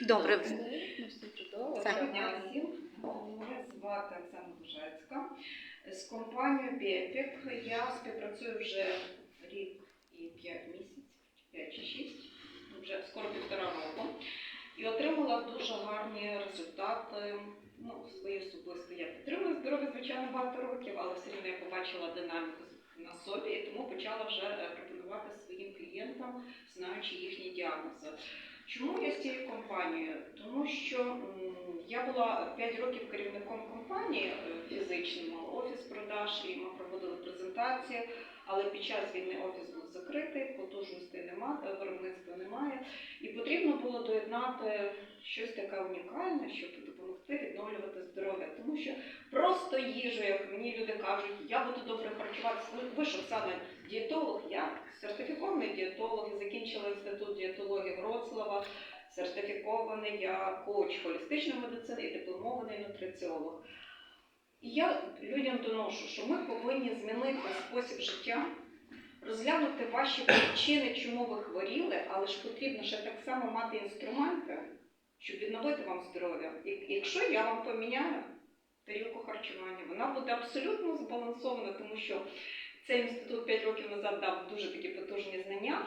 Добре. Ну, все чудово. Так. Доброго дня всім. Мене звати Оксана Бужецька. З компанією Біепік я співпрацюю вже рік і 5 місяців, 5 чи 6, вже скоро півтора року. І отримала дуже гарні результати. Ну, свої особисто я підтримую здоров'я, звичайно, багато років, але все рівно я побачила динаміку на собі і тому почала вже е, пропонувати своїм клієнтам, знаючи їхні діагнози. Чому я з цією компанією? Тому що я була 5 років керівником компанії е, фізичним, офіс продаж, і ми проводили презентації, але під час війни офіс був закритий, потужностей немає, виробництва немає. І потрібно було доєднати щось таке унікальне, щоб допомогти відновлювати здоров'я. Тому що просто їжу, як мені люди кажуть, я буду добре харчуватися. Ну, ви ж Оксана, дієтолог, я сертифікований дієтолог, закінчила інститут дієтології Вроцлава, сертифікований я коуч холістичної медицини і дипломований нутриціолог. І я людям доношу, що ми повинні змінити спосіб життя, розглянути ваші причини, чому ви хворіли, але ж потрібно ще так само мати інструменти, щоб відновити вам здоров'я. І якщо я вам поміняю тарілку харчування, вона буде абсолютно збалансована, тому що цей інститут 5 років назад дав дуже такі потужні знання.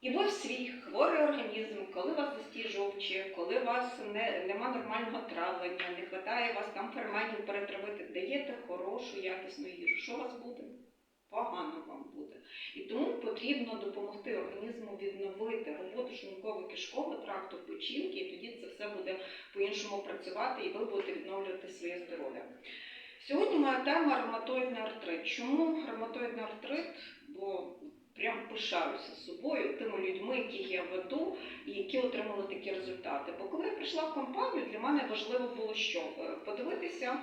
І ви свій хворий організм, коли у вас застій жовчі, коли у вас не, нема нормального травлення, не вистачає вас там ферментів перетравити, даєте хорошу, якісну їжу. Що у вас буде? Погано вам буде. І тому потрібно допомогти організму відновити роботу шлунково-кишкового тракту, печінки, і тоді це все буде по-іншому працювати, і ви будете відновлювати своє здоров'я. Сьогодні моя тема ревматоїдний артрит. Чому ревматоїдний артрит? Бо прям пишаюся собою, тими людьми, яких я веду, і які отримали такі результати. Бо коли я прийшла в компанію, для мене важливо було що? Е, Подивитися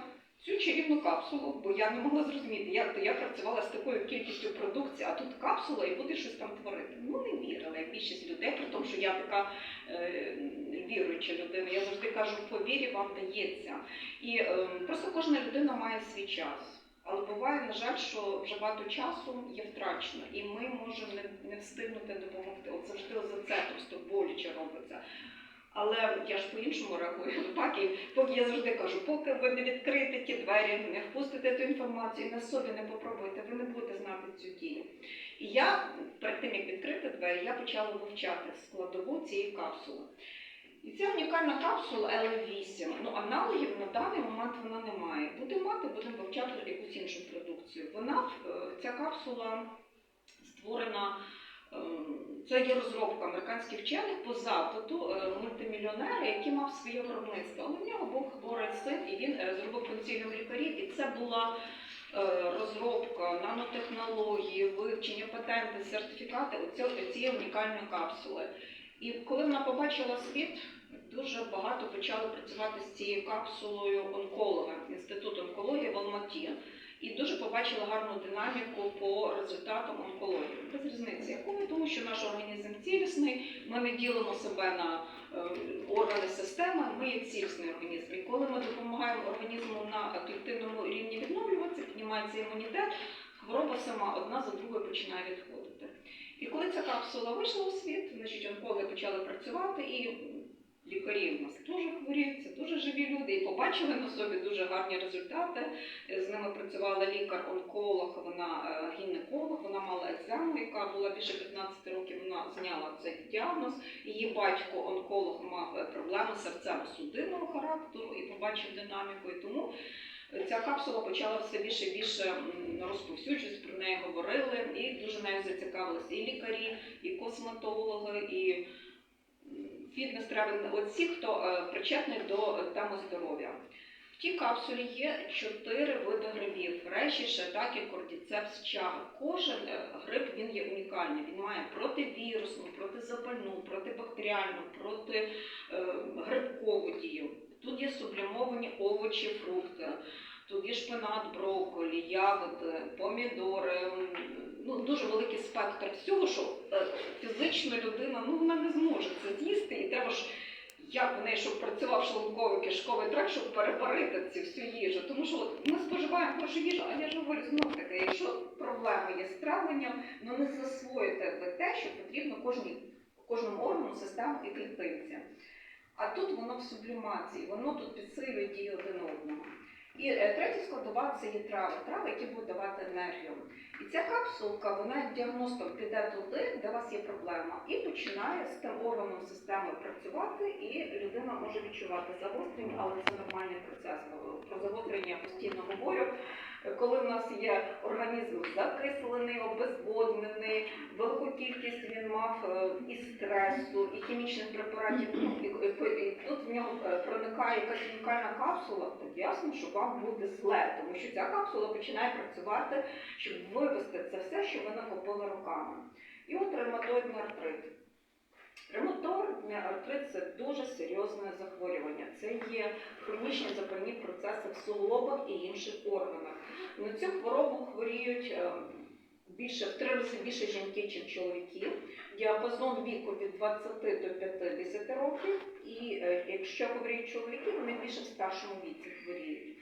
цю чарівну капсулу, бо я не могла зрозуміти, як я працювала з такою кількістю продукції, а тут капсула і буде щось там творити. Ну не вірила, як більшість людей, при тому, що я така е, віруюча людина. Я завжди кажу, по вірі вам дається. І е, просто кожна людина має свій час. Але буває, на жаль, що вже багато часу є втрачено, і ми можемо не, не встигнути допомогти. От завжди за це просто боляче робиться. Але я ж по-іншому реагую. Так, і поки я завжди кажу, поки ви не відкриєте ті двері, не впустите ту інформацію, на собі не попробуєте, ви не будете знати цю дію. І я перед тим як відкрити двері, я почала вивчати складову цієї капсули. І ця унікальна капсула L8, ну аналогів на даний момент вона не має. Будемо мати, будемо вивчати якусь іншу продукцію. Вона, е, ця капсула створена, е, це є розробка американських вчених по запиту е, мультимільйонера, який мав своє виробництво. Але в нього був хворий син, і він зробив консиліум лікарів, і це була розробка, нанотехнології, вивчення, патенти, сертифікати цієї унікальної капсули. І коли вона побачила світ, дуже багато почали працювати з цією капсулою онкологи, інститут онкології в Алматі. І дуже побачила гарну динаміку по результатам онкології. Без різниці якої, тому що наш організм цілісний, ми не ділимо себе на е, органи системи, ми є цілісний організм. І коли ми допомагаємо організму на клітинному рівні відновлюватися, піднімається імунітет, хвороба сама одна за другою починає відходити. І коли ця капсула вийшла у світ, значить онкологи почали працювати і лікарі в нас дуже хворіють, це дуже живі люди, і побачили на собі дуже гарні результати. З ними працювала лікар-онколог, вона е, гінеколог, вона мала екзему, яка була більше 15 років. Вона зняла цей діагноз. Її батько онколог мав е, проблеми серцево-судинного характеру і побачив динаміку. І тому ця капсула почала все більше і більше розповсюджуватися, про неї говорили, і дуже нею зацікавилися і лікарі, і косметологи, і фітнес тревел оці, хто е, причетний до е, теми здоров'я. В тій капсулі є чотири види грибів: реші, шатаки, кордіцепс, чага. Кожен е, гриб він є унікальний. Він має противірусну, протизапальну, протибактеріальну, протигрибкову дію. Тут є сублімовані овочі, фрукти. Тут є шпинат, брокколі, ягоди, помідори. м, Ну, дуже великий спектр всього, що е, фізично людина ну, вона не зможе це з'їсти, і треба ж як в неї, щоб працював шлунковий кишковий тракт, щоб переварити цю всю їжу. Тому що от ми споживаємо хорошу їжу, а я ж говорю знов таки, якщо проблема є з травленням, ну не засвоїте ви те, що потрібно кожній, кожному органу, систему і клітинці. А тут воно в сублімації, воно тут підсилює дію один одного. І третій третя складова це є трави, трави, які будуть давати енергію. І ця капсулка, вона як піде туди, де у вас є проблема, і починає з тим органом системи працювати, і людина може відчувати загострення, але це нормальний процес. Про загострення я постійно говорю. Коли в нас є організм закислений, обезводнений, велику кількість він мав е, і стресу, і хімічних препаратів, ну, і, і- і тут в нього е, проникає якась унікальна капсула, то ясно, що вам буде зле, тому що ця капсула починає працювати, щоб вивести це все, що ви накопили руками. І от ревматоїдний артрит. Ревматоїдний артрит це дуже серйозне захворювання. Це є хронічні запальні процеси в суглобах і інших органах. На цю хворобу хворіють е, більше в три рази більше жінки, ніж чоловіків. Діапазон віку від 20 до 50 років. І е, якщо хворіють чоловіки, вони більше в старшому віці хворіють.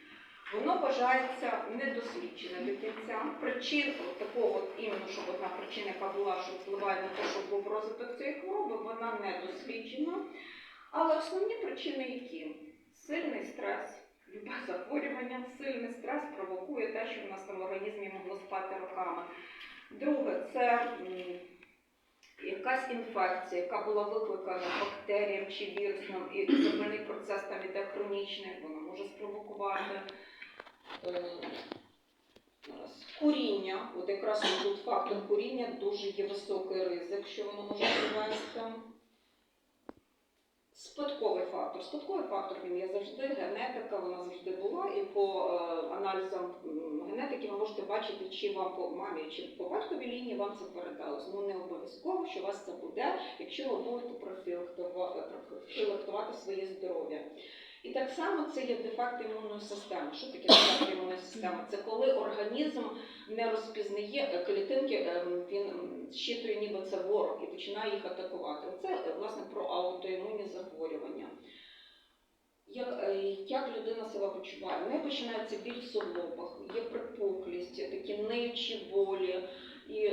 Воно вважається недослідженим до кінця. Причин такого, іменно, щоб одна причина, яка була, що впливає на те, щоб був розвиток цієї хвороби, вона не досліджена. Але основні причини які? Сильний стрес, любе захворювання, сильний стрес провокує те, що в нас там в організмі могло спати роками. Друге, це якась інфекція, яка була викликана бактеріям чи вірусом, і запальний процес там іде хронічний, вона може спровокувати. Е. Куріння, от якраз тут фактор куріння дуже є високий ризик, що воно може привести. Спадковий фактор. Спадковий фактор він є завжди, генетика, вона завжди була, і по е, аналізам генетики ви можете бачити, чи вам по мамі, чи по батьковій лінії вам це передалось. Ну не обов'язково, що у вас це буде, якщо ви будете профілактувати, профілактувати своє здоров'я. І так само це є дефект імунної системи. Що таке дефект імунної системи? Це коли організм не розпізнає е, клітинки, е, він щитує ніби це ворог і починає їх атакувати. Це е, власне про аутоімунні захворювання. Як, е, як людина себе почуває? В неї починається біль в суглобах, є припухлість, такі ниючі болі. І,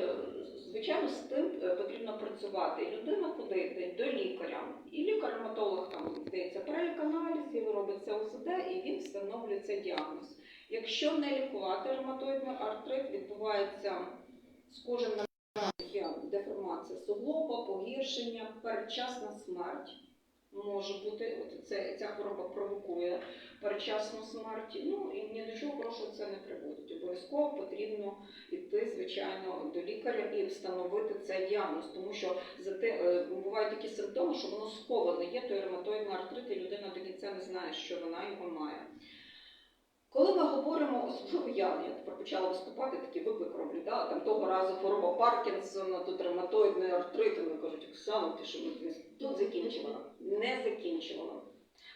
звичайно, з тим е, потрібно працювати. Людина йде? До лікаря. І лікар-ревматолог там здається перелік аналізів, робиться ОСД, і він встановлює цей діагноз. Якщо не лікувати ревматоїдний артрит, відбувається з на деформація суглоба, погіршення, передчасна смерть. Може бути, от це, ця хвороба провокує передчасну смерть. Ну і ні до чого хорошого це не приводить. Обов'язково потрібно йти, звичайно, до лікаря і встановити цей діагноз, тому що за те, е, бувають такі симптоми, що воно сховане є, той ревматоїдний артрит, і людина до кінця не знає, що вона його має. Коли ми говоримо, особливо я, я тепер почала виступати, такий виклик роблю, да? там того разу хвороба Паркінсона, тут ревматоїдний артрит, вони кажуть, Оксана, ти що ми тут закінчувала? Не закінчувала.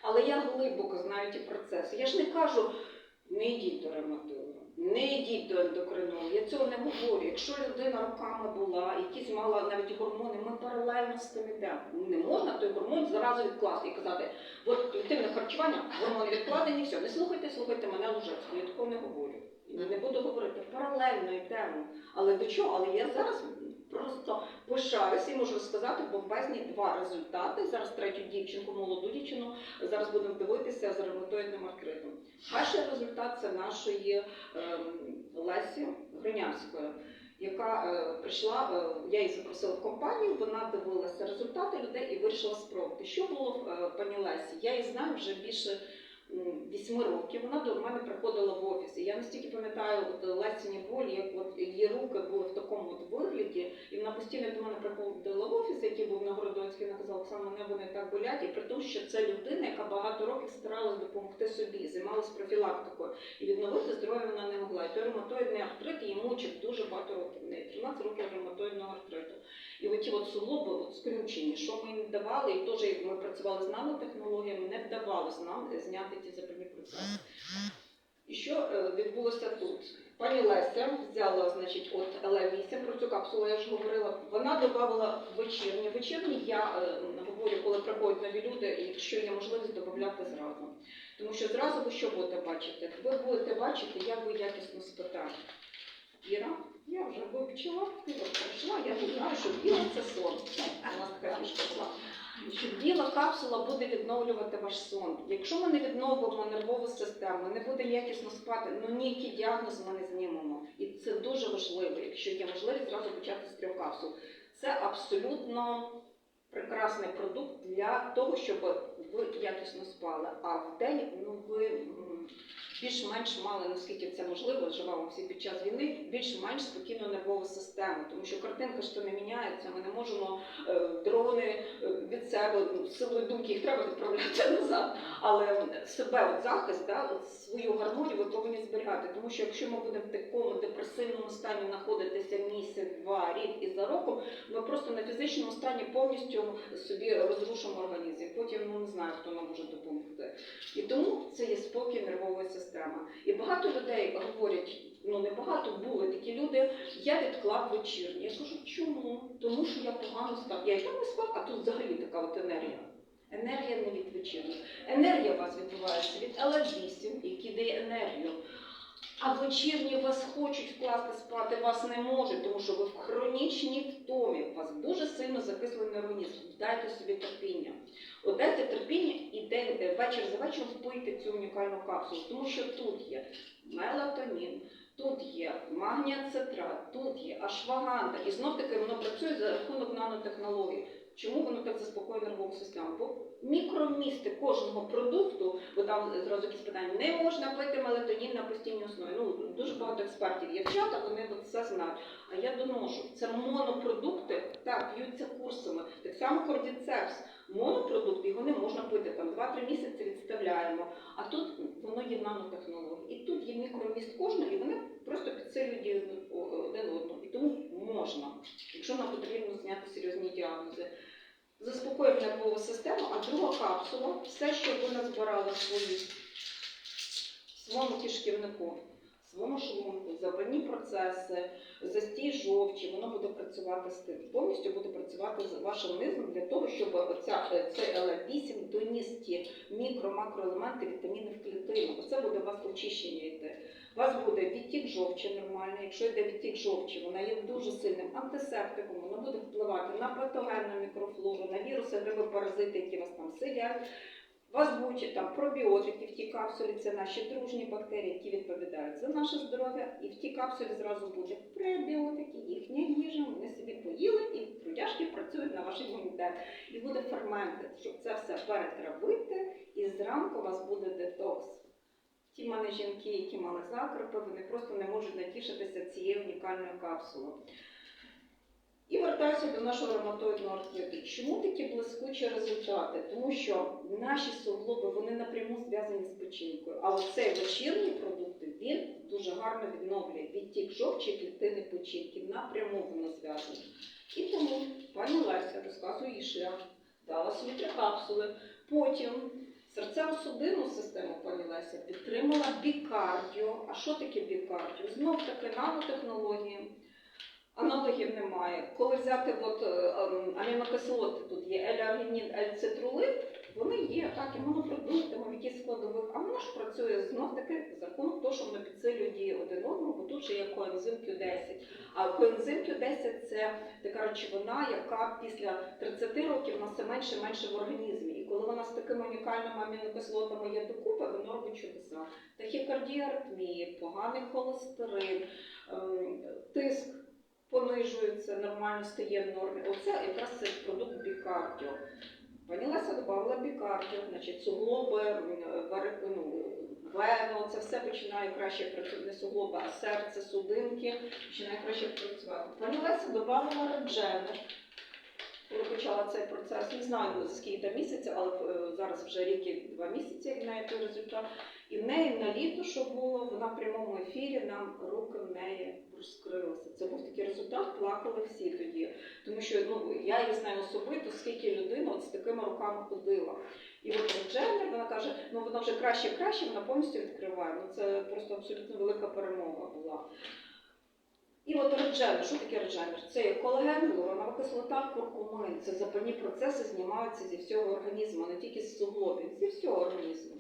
Але я глибоко знаю ті процеси. Я ж не кажу, не йдіть до ревматолога, не йдіть до ендокринолога. Я цього не говорю. Якщо людина роками була, якісь мала навіть гормони, ми паралельно з тим йдемо. Не можна той гормон зразу відкласти і казати, от клітинне харчування, гормони відкладені, все, не слухайте, слухайте мене Лужецьку, я такого не говорю. Не буду говорити, паралельно йдемо. Але до чого? Але я зараз просто пишаюся і можу сказати бомбезні два результати. Зараз третю дівчинку, молоду дівчину, зараз будемо дивитися з ревматоїдним артритом. Перший результат це нашої ем, Лесі Гринявської, яка е, прийшла, е, я її запросила в компанію, вона дивилася результати людей і вирішила спробувати. Що було в е, пані Лесі? Я її знаю вже більше вісьми років. Вона до мене приходила в офіс. І я настільки пам'ятаю от Лесіні болі, як от її руки були в такому от вигляді, і вона постійно до мене приходила в офіс, який був на Городоцькій, вона казала, Оксана, мене вони так болять, і при тому, що це людина, яка багато років старалась допомогти собі, займалась профілактикою. І відновити здоров'я вона не могла. І той ревматоїдний артрит її мучив дуже багато років. В неї 13 років ревматоїдного артриту. І оті от суглоби от скрючені, що ми їм давали, і теж ми працювали з нанотехнологіями, не вдавалося нам зняти ті запальні процеси. І що е, відбулося тут? Пані Леся взяла, значить, от ЛЕ8, про цю капсулу я вже говорила. Вона додавала вечірні. Вечірні я е, говорю, коли приходять нові люди, і якщо є можливість додати зразу. Тому що зразу ви що будете бачити? Ви будете бачити, як ви якісно спите. Іра, я вже вивчила, ти от прийшла, я не знаю, що біло це сон. У така фішка що біла капсула буде відновлювати ваш сон. Якщо ми не відновимо нервову систему, не будемо якісно спати, ну ніякий діагноз ми не знімемо. І це дуже важливо, якщо є можливість зразу почати з трьох капсул. Це абсолютно прекрасний продукт для того, щоб ви якісно спали. А в день ну ви більш-менш мали, наскільки це можливо, живемо всі під час війни, більш-менш спокійну нервову систему, тому що картинка ж то не міняється. Ми не можемо е, дрони е, від себе ну, силою думки їх треба відправляти назад. Але себе от захист, да, от свою гармонію ви повинні зберігати. Тому що якщо ми будемо в такому депресивному стані знаходитися місяць, два, рік і за роком, ми просто на фізичному стані повністю собі розрушимо організм. Потім ну не знаю, хто нам може допомогти. І тому це є спокій нервової системи. І багато людей говорять. Ну, не багато були такі люди. Я відклав вечірні. Я кажу, чому? Тому що я погано спав. Я і там не спав, а тут взагалі така от енергія. Енергія не від вечірніх. Енергія у вас відбувається від L8, який дає енергію. А вечірні вас хочуть вкласти спати, вас не можуть, тому що ви в хронічній втомі. У вас дуже сильно закислений організм. Дайте собі терпіння. От терпіння і день, е, вечір за вечором впийте цю унікальну капсулу, тому що тут є мелатонін, тут є магніацетрат, тут є ашваганда. І знов таки воно працює за рахунок нанотехнологій. Чому воно так заспокоює нервову систему? Мікромісти кожного продукту, бо там зразу якісь питання, не можна пити мелатонін на постійній основі. Ну дуже багато експертів є вчата, вони це знають. А я доношу. Це монопродукти, так, п'ються курсами. Так само кордіцепс. Монопродукт, його не можна пити там 2-3 місяці відставляємо. А тут воно є нанотехнології. І тут є мікроміст кожного, і вони просто підсилюють один одного. І тому можна, якщо нам потрібно зняти серйозні діагнози. Заспокоїмо нервову систему, а друга капсула, все, що ви назбирали в своєму кишківнику, своєму шлунку, запальні процеси, застій жовчі, воно буде працювати з тим. Повністю буде працювати з вашим низом для того, щоб оця, е, цей ЛФ8 доніс ті мікро-макроелементи, вітаміни в клітину. Оце буде у вас очищення йти. У вас буде відтік жовчі нормальний. Якщо йде відтік жовчі, вона є дуже сильним антисептиком, вона буде впливати на патогенну мікрофлору, на віруси, гриби, паразити, які у вас там сидять. У вас будуть там пробіотики в тій капсулі, це наші дружні бактерії, які відповідають за наше здоров'я. І в тій капсулі зразу буде пребіотики, їхня їжа, вони собі поїли і трудяшки працюють на ваш імунітет. І буде ферменти, щоб це все перетравити, і зранку у вас буде детокс. Ті в мене жінки, які мали закрипи, вони просто не можуть натішитися цією унікальною капсулою. І вертаюся до нашого ревматоїдного артриту. Чому такі блискучі результати? Тому що наші суглоби вони напряму зв'язані з печінкою. А оцей вечірній продукт він дуже гарно відновлює відтік жовчі клітини печінки. Напряму воно зв'язане. І тому пані Леся розказує шлях, дала собі три капсули. Потім серцево-судинну систему пані підтримала бікардіо. А що таке бікардіо? Знов таки нанотехнології. Аналогів немає. Коли взяти от, ем, амінокислоти, тут є елеаргінін, ельцитрулин, вони є так, і монопродуктами, якісь складових, а воно ж працює знов таки за рахунок що воно підсилює дії один одного, бо тут ще є коензим Q10. А коензим Q10 це така речовина, яка після 30 років нас все менше і менше в організмі. І коли вона з такими унікальними амінокислотами є докупи, воно робить чудеса. Тахікардія, аритмії, поганий холестерин, ем, тиск понижується, нормально стає в нормі. Оце якраз це продукт бікардіо. Пані Леся додавала бікардіо, значить суглоби, ну, вено, це все починає краще працювати, не суглоби, а серце, судинки починає краще працювати. Пані Леся додавала редженер. Коли почала цей процес, не знаю за скільки там місяців, але е, зараз вже рік і два місяці, як неї той результат. І в неї на літо, що було, вона в прямому ефірі нам руки в неї розкрилися. Це був такий результат, плакали всі тоді. Тому що ну, я її знаю особисто, скільки людина от з такими руками ходила. І от Дженнер, вона каже, ну вона вже краще краще, вона повністю відкриває. Ну це просто абсолютно велика перемога була. І от редженер, що таке редженер? Це є колаген, гіалуронова кислота, куркумин. Це запальні процеси знімаються зі всього організму, не тільки з суглобів, зі всього організму.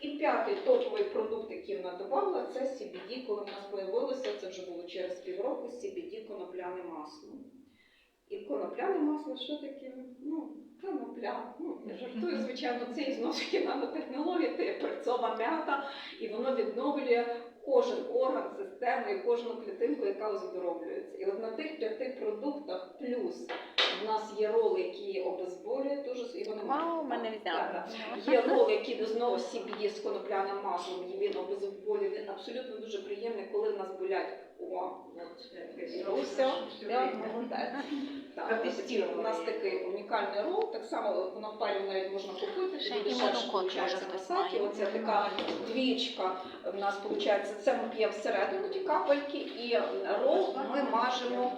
І п'ятий топовий продукт, який вона додавала, це CBD, коли в нас з'явилося, це вже було через півроку, CBD конопляне масло. І конопляне масло, що таке? Ну, конопля. Ну, я жартую, звичайно, це і знову ж таки нанотехнологія, це є перцова м'ята, і воно відновлює кожен орган системи і кожну клітинку, яка оздоровлюється. І от на тих п'яти продуктах плюс у нас є роли, які обезболюють дуже і вони Вау, мене взяли. Є рол, який знову CBD з конопляним маслом, і він обезболює. Він абсолютно дуже приємний, коли в нас болять. О, от, все, я молодець. Так, ось у нас такий унікальний рол, так само воно в парі навіть можна купити, Ще дешевше на сайті. Оце така двічка в нас виходить. Це ми п'ємо всередину ті капельки, і рол ми мажемо.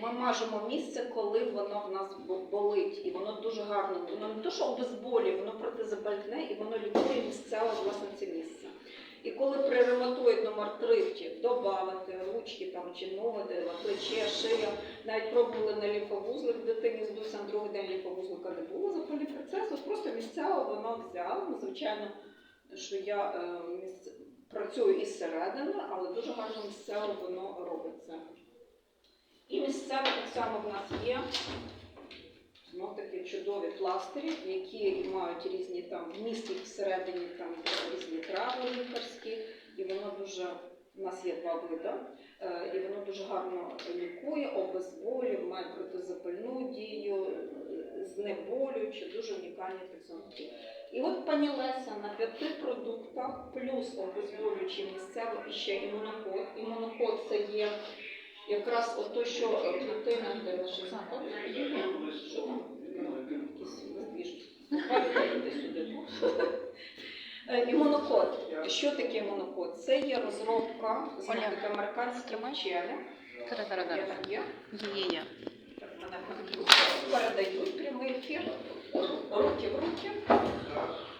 Ми мажемо місце, коли воно в нас болить, і воно дуже гарно. Воно не то, що обезболює, воно протизапальне і воно лікує місцеве власне це місце. І коли при ревматоїдному артриті додати ручки там чи ноги, плече, шия, навіть пробували на лімфовузлик дитині здувся на другий день лімфовузлика не було запальний процес, от просто місцево воно взяло. Ну, звичайно, що я е, місце- працюю із середини, але дуже гарно місцево воно робиться. І місцево так само в нас є знов таки чудові пластирі, які мають різні там вміст їх всередині там різні трави лікарські, і воно дуже. У нас є два види, е, і воно дуже гарно лікує, обезболює, має протизапальну дію, знеболююче, дуже унікальні технології. І от пані Леся на п'яти продуктах плюс обезболюючий місцево і ще імунокод. Імунокод це є якраз ото, що клітина де наші. Що там? Е, Імунокод. Що таке імунокод? Це є розробка з Оля, американських вчених. Зараз, зараз, зараз. Є. Є, є. Так, мене передають прямий ефір, руки в руки.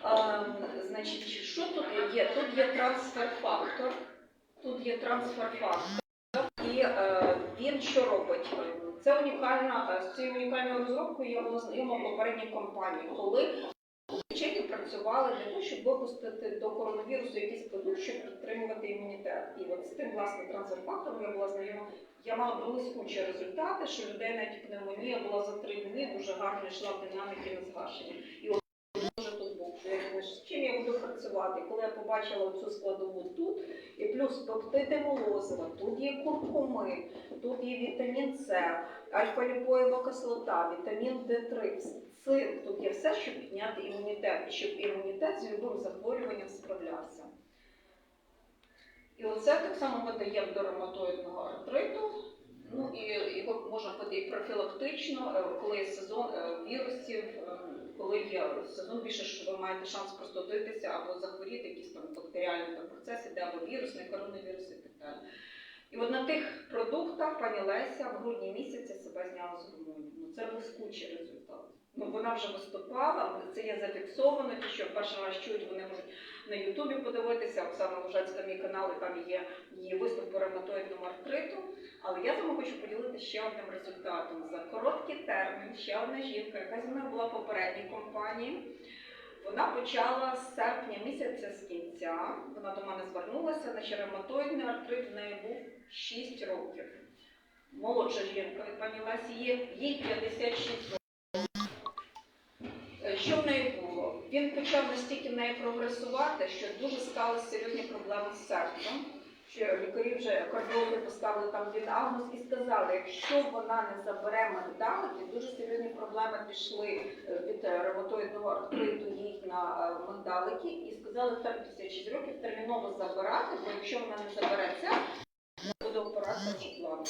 А, значить, що тут є? Тут є трансфер-фактор. Тут є трансфер-фактор. І е, він що робить? Це унікальна, е, з цією унікальною розробкою я була знайома в попередній компанії, коли вчені працювали для того, щоб випустити до коронавірусу якийсь продукт, щоб підтримувати імунітет. І от з тим власне трансфер-фактором я була знайома. Я мала блискучі результати, що людей навіть пневмонія була за три дні, дуже гарно йшла динаміки на згашення. І от дуже тут був. що Я думаю, з чим я буду працювати? Коли я побачила цю складову тут, і плюс пептиди молозива, тут є куркуми, тут є вітамін С, альфа-ліпоєва кислота, вітамін Д3, цинк, тут є все, щоб підняти імунітет, і щоб імунітет з любим захворюванням справлявся. І оце так само ми даємо до ревматоїдного артриту. Ну і його можна і профілактично, е, коли сезон е, вірусів, е, коли є сезон більше, що ви маєте шанс простудитися або захворіти якісь там бактеріальні там процеси, де або вірусний коронавірус і так далі. І от на тих продуктах пані Леся в грудні місяці себе зняла з гормонів. Ну це блискучий результат. Ну вона вже виступала, це є зафіксовано. Ті, що перший раз чують, вони можуть на Ютубі подивитися. Оксана Лужацька, мій канал, і там є її виступ по ревматоїдному артриту. Але я з вами хочу поділитися ще одним результатом. За короткий термін ще одна жінка, яка зі мною була в попередній компанії. Вона почала з серпня місяця з кінця. Вона до мене звернулася, на ревматоїдний артрит в неї був 6 років. Молодша жінка від пані Лесі є, їй 56 років. Е, Що в неї було? Він почав настільки в прогресувати, що дуже стали серйозні проблеми з серцем. Що лікарі вже кардіологи поставили там діагноз і сказали, якщо вона не забере мигдалики, дуже серйозні проблеми пішли е, від ревматоїдного артриту їй на е, мигдалики, і сказали там 56 років терміново забирати, бо якщо вона не забере це, буде операція планова.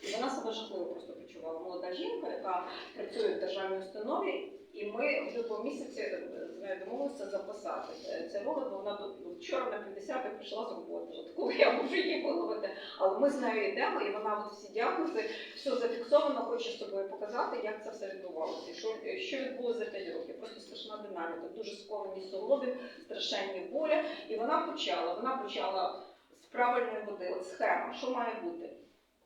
І вона себе жахливо просто почувала. Молода жінка, яка працює в державній установі, і ми в лютому місяці е, нею домовилися записати е, це ролик, вона вчора на 50 прийшла з роботи. От коли я можу її виловити, але ми з нею йдемо, і вона от всі діагнози, все зафіксовано, хоче з собою показати, як це все відбувалося. Що, що відбулося за 5 років. Просто страшна динаміка, дуже сковані суглобів, страшенні болі. І вона почала, вона почала з правильної води, от схема, що має бути?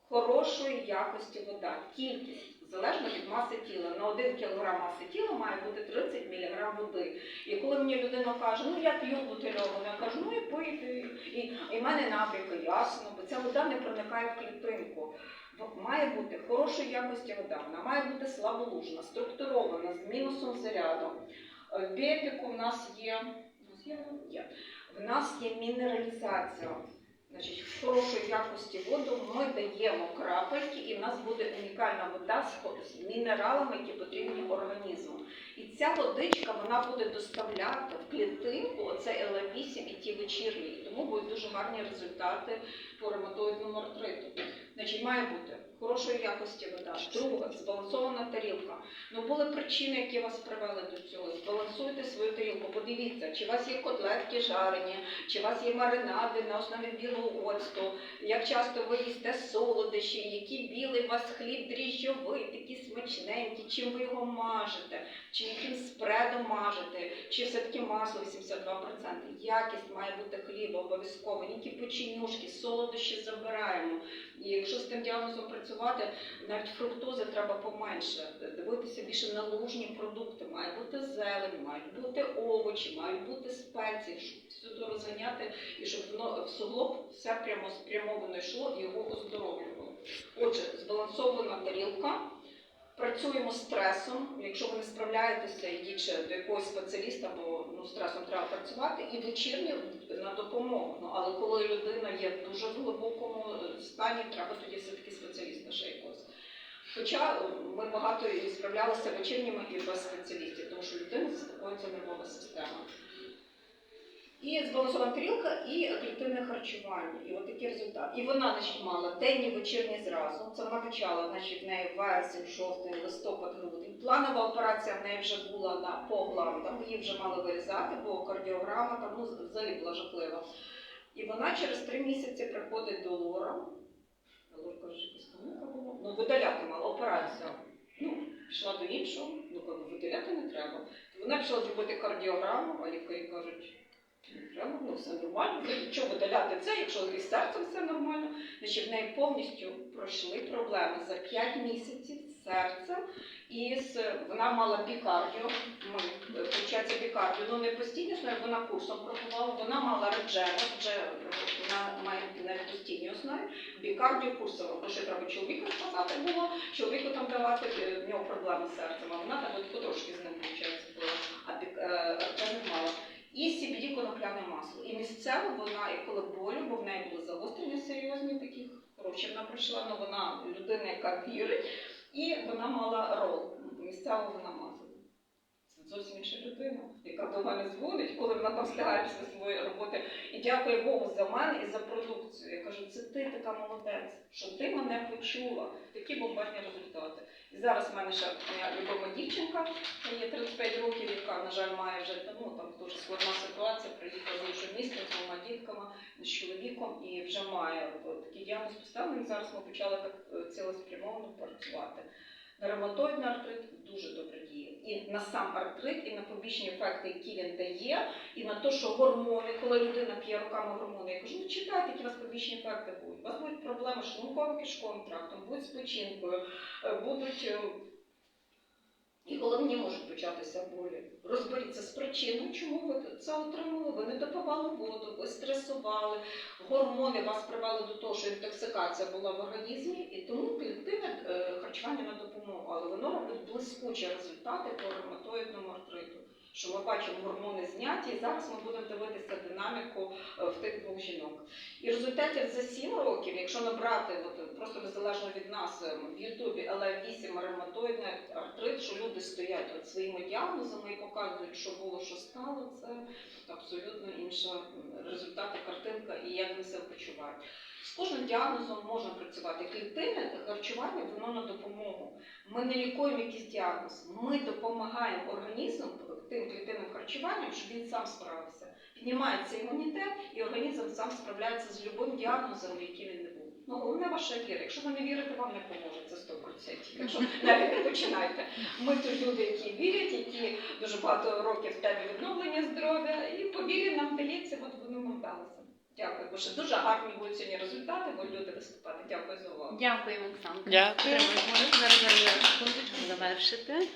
Хорошої якості вода, кількість залежно від маси тіла. На 1 кг маси тіла має бути 30 мг води. І коли мені людина каже, ну я п'ю бутильовану, я кажу, ну і пийте. І, і в мене набряки, ясно, бо ця вода не проникає в клітинку. Має бути хорошої якості вода, вона має бути слаболужна, структурована, з мінусом заряду. Е, В біотику в нас є. В нас є мінералізація. Хорошої якості воду ми даємо крапельки, і в нас буде унікальна вода з мінералами, які потрібні організму. І ця водичка вона буде доставляти в клітинку оце ЛА8 і ті вечірні. Тому будуть дуже гарні результати по ревматоїдному артриту. Значить, має бути хорошої якості вода. Друге, збалансована тарілка. Ну були причини, які вас привели до цього. Збалансуйте свою тарілку. Подивіться, чи у вас є котлетки жарені, чи у вас є маринади на основі білого оцту, як часто ви їсте солодощі, який білий у вас хліб дріжджовий, такий смачненький, чим ви його мажете, чи яким спредом мажете, чи все-таки масло 82%. Якість має бути хліба обов'язково, ніякі печенюшки, солодощі забираємо. І якщо з тим діагнозом працювати, навіть фруктози треба поменше. Дивитися більше на лужні продукти. Має бути зелень, мають бути овочі, мають бути спеції, щоб сюди розганяти і щоб воно в суглоб все прямо спрямовано йшло і його оздоровлювало. Отже, збалансована тарілка. Працюємо з стресом. Якщо ви не справляєтеся, йдіть до якогось спеціаліста, бо ну, стресом треба працювати, і вечірні на допомогу. Ну, але коли людина є в дуже глибокому е, стані, треба тоді все-таки спеціаліста ще якогось. Хоча е, ми багато і справлялися вечірніми і без спеціалістів, тому що людина заспокоїться нервова система. І збалансована тарілка, і клітинне харчування. І от такий результат. І вона значить, мала денні вечірні зразу. Це вона почала, значить, в неї вересень, жовтень, листопад, грудень. Планова операція в неї вже була на по гландам, її вже мали вирізати, бо кардіограма там ну, взагалі була жахлива. І вона через три місяці приходить до Лора. Лор каже, якась помилка була. Ну, видаляти мала операція. Ну, пішла до іншого, ну кажу, видаляти не треба. Вона пішла зробити кардіограму, а лікарі кажуть, ну все нормально. Ну, Чого видаляти це, якщо з серцем все нормально? Значить, в неї повністю пройшли проблеми за 5 місяців серцем. І з, вона мала бікардіо, виходить, бікардіо, ну не постійно, але вона курсом проходила, вона мала реджену, вже вона має на постійній основі, бікардіо курсово, бо ще треба чоловіка сказати було, чоловіку там давати, е, в нього проблеми з серцем, а вона там от потрошки з ним, виходить, була, а бік, е, реджену мала. І CBD конопляне масло. І місцево вона, і коли болю, бо в неї були загострення серйозні такі, коротше, вона прийшла, ну вона людина, яка вірить, і вона мала рол. Місцево вона мазала. Це зовсім інша людина, яка до мене дзвонить, коли вона там встигає після своєї роботи. І дякує Богу за мене і за продукцію. Я кажу, це ти така молодець, що ти мене почула. Такі бомбарні результати. І зараз в мене ще моя любима дівчинка, їй 35 років, яка, на жаль, має вже ну, там дуже складна ситуація, приїхала з іншого міста з двома дітками, з чоловіком і вже має такий діагноз поставлений. Зараз ми почали так е, цілеспрямовано працювати. Ревматоїдний артрит дуже добре діє. І на сам артрит, і на побічні ефекти, які він дає, і на те, що гормони, коли людина п'є руками гормони, я кажу, ну читайте, які у вас побічні ефекти будуть. У вас будуть проблеми з шлунково-кишковим трактом, будуть з печінкою, е, будуть. І головні можуть початися болі. Розберіться з причиною, чому ви це отримали. Ви не допивали воду, ви стресували, гормони вас привели до того, що інтоксикація була в організмі, і тому клітинне е, харчування на допомогу. Але воно робить блискучі результати по ревматоїдному артриту. Що ми бачимо гормони зняті, і зараз ми будемо дивитися динаміку е, в тих двох жінок. І результатів за 7 років, якщо набрати от, просто незалежно від нас е, в Ютубі ЛФ8 ревматоїдний артрит, що люди стоять от своїми діагнозами і показують, що було, що стало, це абсолютно інша м, результати, картинка і як вони себе почувають. З кожним діагнозом можна працювати. Клітинне харчування воно на допомогу. Ми не лікуємо якийсь діагноз. Ми допомагаємо організму тим клітинним харчуванням, щоб він сам справився. Піднімається імунітет, і організм сам справляється з будь-яким діагнозом, який він не був. Ну, головне ваша віра. Якщо ви не вірите, вам не поможе це 100%. Якщо навіть не починайте. Ми тут люди, які вірять, які дуже багато років в темі відновлення здоров'я, і по вірі нам вдається, от воно нам вдалося. Дякую, бо ще дуже гарні будуть сьогодні результати, бо люди виступати. Дякую за увагу. Дякуємо, Олександр. Дякую. Зараз завершити.